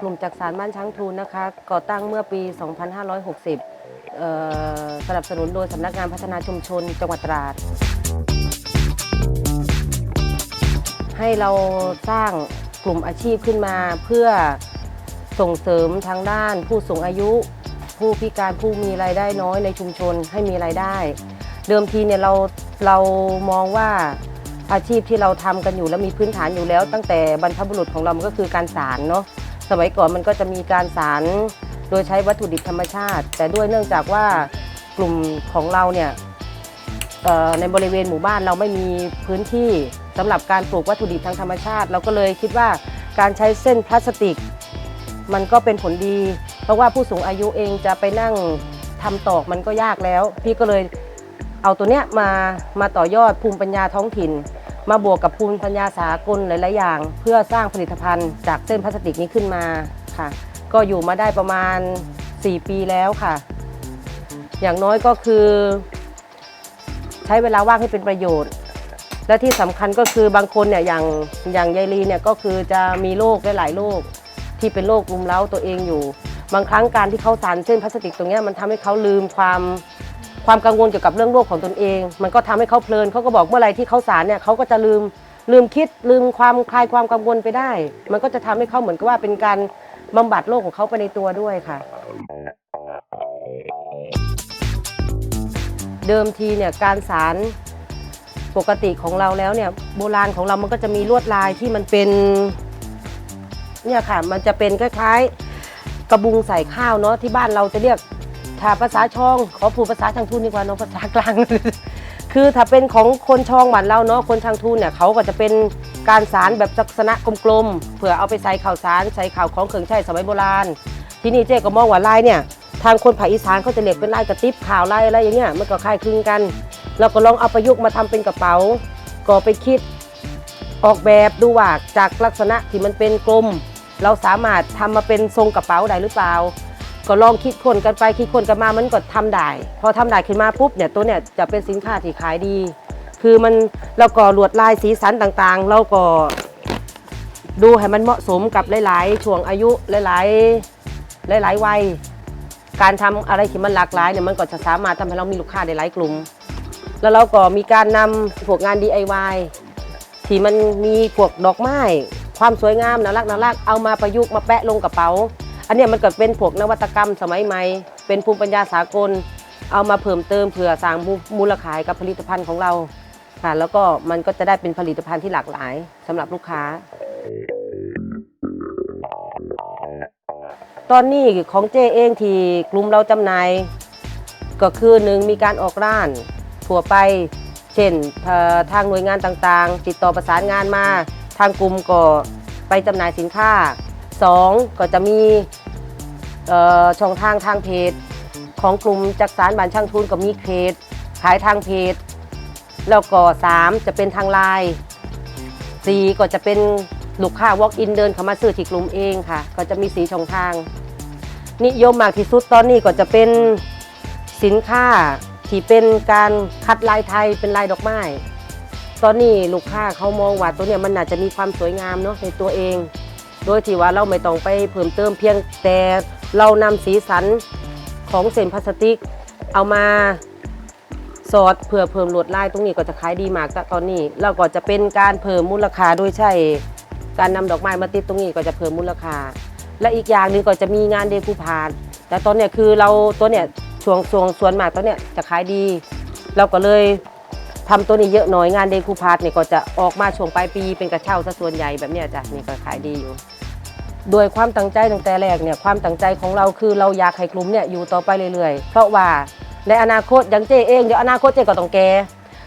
กลุ่มจักสารบ้านช้างทูนนะคะ ก่อตั้งเมื่อปี 2560 สนับสนุนโดยสำนักงานพัฒนาชุมชนจังหวัดตราด ให้เราสร้างกลุ่มอาชีพขึ้นมาเพื่อส่งเสริมทางด้านผู้สูงอายุ ผู้พิการผู้มีรายได้น้อยในชุมชนให้มีรายได้ เดิมทีเนี่ยเราเรามองว่า อาชีพที่เราทำกันอยู่แล้วมีพื้นฐานอยู่แล้ว ตั้งแต่บรรพบุรุษของเรามันก็คือการสารเนาะสมัยก่อนมันก็จะมีการสารโดยใช้วัตถุดิบธรรมชาติ แต่ด้วยเนื่องจากว่ากลุ่มของเราเนี่ยในบริเวณหมู่บ้านเราไม่มีพื้นที่สำหรับการปลูกวัตถุดิบทางธรรมชาติ เราก็เลยคิดว่าการใช้เส้นพลาสติก มันก็เป็นผลดี เพราะว่าผู้สูงอายุเองจะไปนั่งทำตอกมันก็ยากแล้ว พี่ก็เลยเอาตัวเนี้ยมามาต่อยอดภูมิปัญญาท้องถิ่น มาบวกกับภูมิปัญญาสากลหลาย ๆ อย่าง เพื่อสร้างผลิตภัณฑ์จากเส้นพลาสติกนี้ขึ้นมาค่ะ ก็อยู่มาได้ประมาณ 4 ปีแล้วค่ะ อย่างน้อยก็คือ ใช้เวลาว่างให้เป็นประโยชน์ และที่สำคัญก็คือบางคนเนี่ยอย่างอย่างยายลีเนี่ยก็คือจะมีโรคหลายๆโรคที่เป็นโรครุมเร้าตัวเองอยู่ บางครั้งการที่เขาสารเส้นพลาสติกตรงนี้มันทำให้เขาลืมความ ความกังวลเกี่ยวกับเรื่องโรคของตนเอง มันก็ทำให้เขาเพลินเขาก็บอกเมื่อไรที่เขาสารเนี่ยเขาก็จะลืมลืมคิดลืมความคลายความกังวลไปได้ มันก็จะทำให้เขาเหมือนกับว่าเป็นการบำบัดโรคของเขาไปในตัวด้วยค่ะ เดิมทีเนี่ยการสารปกติของเราแล้วเนี่ยโบราณของเรามันก็จะมีลวดลายที่มันเป็นเนี่ยค่ะมันจะเป็นคล้ายๆ กระบุงใส่ข้าวเนาะที่บ้านเราจะเรียก ถ้าภาษาช่องขอผูดภาษาทางทุนดีกว่าเนาะภาษากลาง คือถ้าเป็นของคนช่องบ้านเราเนาะคนทางทุนเนี่ยเขาก็จะเป็นการสารแบบลักษณะกลมๆเผื่อเอาไปใส่ข่าวสารใส่ข่าวของเครื่องใช้สมัยโบราณ ที่นี่เจ๊ก็มองว่าลายเนี่ยทางคนภาคอีสานเขาจะเรียกเป็นลายกระติบข่าวลายอะไรอย่างเงี้ยมันก็คล้ายคลึงกันเราก็ลองเอาประยุกต์มาทำเป็นกระเป๋า ก็ไปคิดออกแบบดูว่าจากลักษณะที่มันเป็นกลม เราสามารถทำมาเป็นทรงกระเป๋าได้หรือเปล่า ก็ลองคิดคนกันไปคิดคนกันมามันก็ทำได้พอทำได้ขึ้นมาปุ๊บเนี่ยตัวเนี่ยจะเป็นสินค้าที่ขายดี คือมันเราก็ลวดลายสีสันต่างๆ เราก็ดูให้มันเหมาะสมกับหลายๆช่วงอายุหลายๆหลายๆวัยการทำอะไรที่มันหลากหลายเนี่ยมันก็จะสามารถทำให้เรามีลูกค้าได้หลายกลุ่ม แล้วเราก็มีการนำพวกงาน DIY ที่มันมีพวกดอกไม้ ความสวยงามน่ารักน่ารักเอามาประยุกต์มาแปะลงกระเป๋า อันนี้มันก็เป็นพวกนวัตกรรมสมัยใหม่ เป็นภูมิปัญญาสากล เอามาเพิ่มเติมเผื่อสร้างมูลค่ากับผลิตภัณฑ์ของเราค่ะ แล้วก็มันก็จะได้เป็นผลิตภัณฑ์ที่หลากหลายสำหรับลูกค้า ตอนนี้ของเจเองที่กลุ่มเราจำหน่ายก็คือหนึ่งมีการออกร้านทั่วไป เช่นทางหน่วยงานต่างๆ ติดต่อประสานงานมา ทางกลุ่มก็ไปจำหน่ายสินค้า 2. ก็จะมีช่องทางทางเพจ ของกลุ่มจักสารบานช่างทุนก็มีเพจ ขายทางเพจ แล้วก็ 3 จะเป็นทางไลน์4ก็จะเป็นลูกค้า walk in เดินเข้ามาซื้อที่กลุ่มเองค่ะ ก็จะมีสีช่องทาง นิยมมากที่สุดตอนนี้ก็จะเป็นสินค้าที่เป็นการคัดลายไทยเป็นลายดอกไม้ ตอนนี้ลูกค้าเขามองว่าตัวเนี้ยมันน่าจะมีความสวยงามเนาะในตัวเอง โดยที่ว่าเราไม่ต้องไปเพิ่มเติมเพียงแต่เรานำสีสันของเส้นพลาสติก เอามาสอดเพื่อเพิ่มลวดลายตรงนี้ก็จะขายดีมากตอนนี้แล้วก็จะเป็นการเพิ่มมูลค่าโดยใช้การนำดอกไม้มาติดตรงนี้ก็จะเพิ่มมูลค่า และอีกอย่างหนึ่งก็จะมีงานเดคูพาร์ทแต่ตอนเนี้ยคือเราตัวเนี้ยช่วงช่วงส่วนมากตอนเนี้ยจะขายดี เราก็เลยทำตัวนี้เยอะหน่อยงานเดคูพาร์ทเนี่ยก็จะออกมาช่วงปลายปีเป็นกระเช้าซะส่วนใหญ่แบบเนี้ยจ้ะนี่ก็ขายดีอยู่ โดยความตั้งใจตั้งแต่แรกเนี่ยความตั้งใจของเราคือเราอยากให้กลุ่มเนี่ยอยู่ต่อไปเรื่อยๆ เพราะว่าในอนาคตอย่างเจเองเดี๋ยวอนาคตเจก็ต้องแก่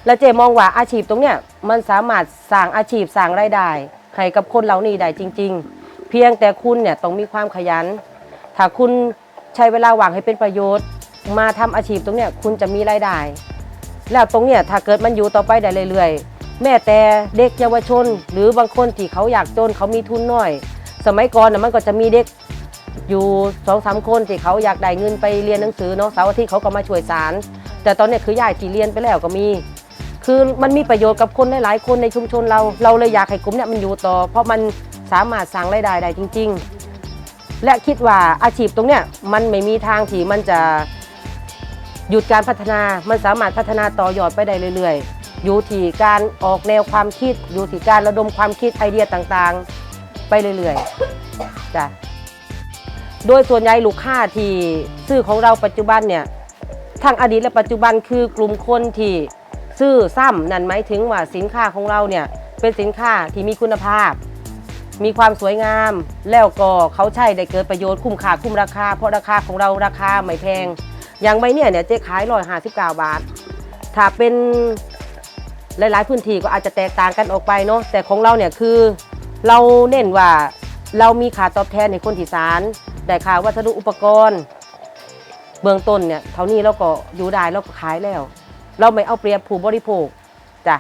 และเจมองว่าอาชีพตรงเนี้ยมันสามารถสร้างอาชีพสร้างรายได้ให้กับคนเหล่านี้ได้จริง ๆ เพียงแต่คุณเนี่ยต้องมีความขยัน ถ้าคุณใช้เวลาว่างให้เป็นประโยชน์ มาทำอาชีพตรงเนี้ยคุณจะมีรายได้ แล้วตรงเนี้ยถ้าเกิดมันอยู่ต่อไปได้เรื่อยๆ แม้แต่เด็กเยาวชน หรือบางคนที่เขาอยากจนเขามีทุนน้อย สมัยก่อนน่ะมันก็จะมีเด็กอยู่สองสามคนที่เขาอยากได้เงินไปเรียนหนังสือเนาะเสาร์อาทิตย์เขาก็มาช่วยสาร แต่ตอนเนี้ยคือยายที่เรียนไปแล้วก็มี คือมันมีประโยชน์กับคนหลายๆคนในชุมชนเราเราเลยอยากให้กลุ่มเนี่ยมันอยู่ต่อ เพราะมันสามารถสร้างรายได้ได้จริง ๆ และคิดว่าอาชีพตรงเนี้ยมันไม่มีทางที่มันจะหยุดการพัฒนา มันสามารถพัฒนาต่อยอดไปได้เรื่อย ๆ อยู่ที่การออกแนวความคิด อยู่ที่การระดมความคิดไอเดียต่างๆ ไปเรื่อยๆจ้ะโดยส่วนใหญ่ลูกค้าที่ซื้อของเราปัจจุบันเนี่ยทั้งอดีตและปัจจุบันคือกลุ่มคนที่ซื้อซ้ำนั่นหมายถึงว่าสินค้าของเราเนี่ยเป็นสินค้าที่มีคุณภาพ มีความสวยงาม แล้วก็เขาใช้ได้เกิดประโยชน์คุ้มค่าคุ้มราคา เพราะราคาของเราราคาไม่แพง อย่างใบเนี่ยเนี่ยเจ๊ขายร้อยห้าสิบเก้าบาท ถ้าเป็นหลาย ๆ พื้นที่ก็อาจจะแตกต่างกันออกไปเนาะแต่ของเราเนี่ยคือ เราเน้นว่าเรามีค่าตอบแทนในคนที่สารได้ค่าวัสดุอุปกรณ์ เบื้องต้นเนี่ยเท่านี้เราก็อยู่ได้เราก็ขายแล้ว เราไม่เอาเปรียบผู้บริโภคจ้ะ